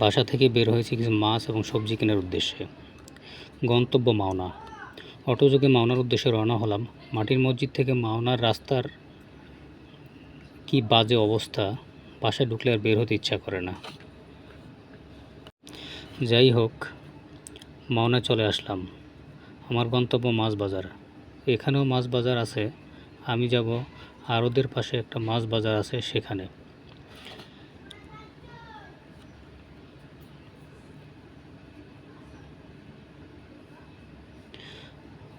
বাসা থেকে বের হয়েছে কিছু মাছ এবং সবজি কেনার উদ্দেশ্যে। গন্তব্য মাওনা। অটোযোগে মাওনার উদ্দেশ্যে রওনা হলাম। মাটির মসজিদ থেকে মাওনার রাস্তার কি বাজে অবস্থা, বাসায় ঢুকলে আর বের হতে ইচ্ছা করে না। যাই হোক, মাওনা চলে আসলাম। আমার গন্তব্য মাছ বাজার এখানেও মাছ বাজার আছে, আমি যাব আরদের পাশে একটা মাছ বাজার আছে সেখানে।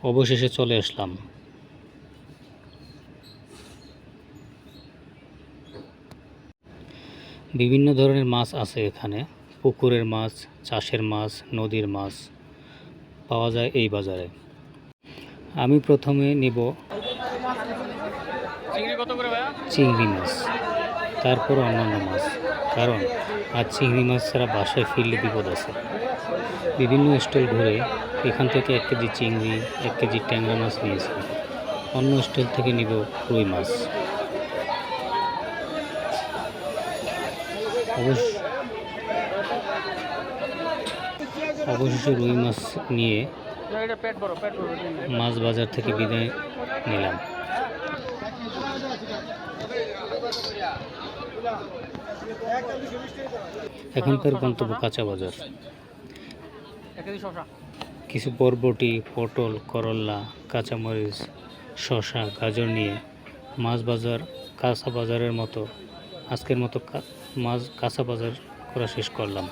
অবশেষে চলে আসলাম। বিভিন্ন ধরনের মাছ আছে এখানে। পুকুরের মাছ চাষের মাছ নদীর মাছ পাওয়া যায় এই বাজারে। আমি প্রথমে নেব চিংড়ি মাছ। তারপর অন্যান্য মাছ। কারণ, আজ চিংড়ি মাছ ছাড়া বাসায় ফিরলে বিপদ আছে। বিভিন্ন স্টল ঘুরে এখান থেকে এক কেজি চিংড়ি, এক কেজি ট্যাংরা মাছ নিয়েছি। অন্য স্টল থেকে নিব রুই মাছ। অবশ্য রুই মাছ নিয়ে মাছ বাজার থেকে বিদায় নিলাম। এখনকার গন্তব্য কাঁচা বাজার। শশা কিছু বরবটি, পটল করল্লা কাঁচামরিচ, শসা, গাজর নিয়ে মাছ বাজার কাঁচা বাজারের মতো, আজকের মতো মাছ কাঁচা বাজার করা শেষ করলাম।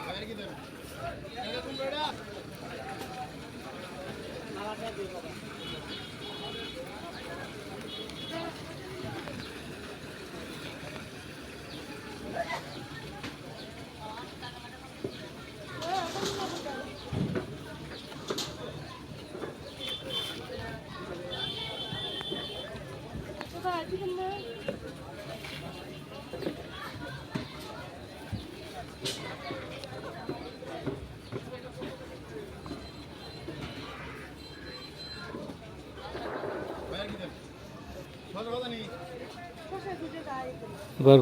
এবার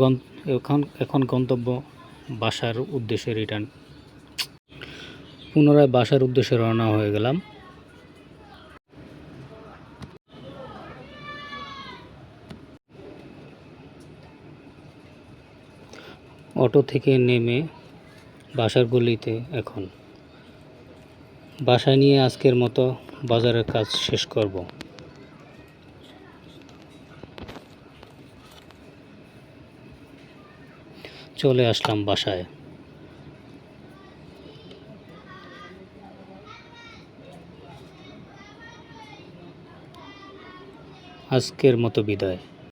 এখন এখন গন্তব্য বাসার উদ্দেশ্যে রিটার্ন পুনরায় বাসার উদ্দেশ্যে রওনা হয়ে গেলাম। অটো থেকে নেমে বাসার গলিতে এখন। বাসায় নিয়ে আজকের মতো বাজারের কাজ শেষ করব। চলে আসলাম বাসায়। আজকের মতো বিদায়।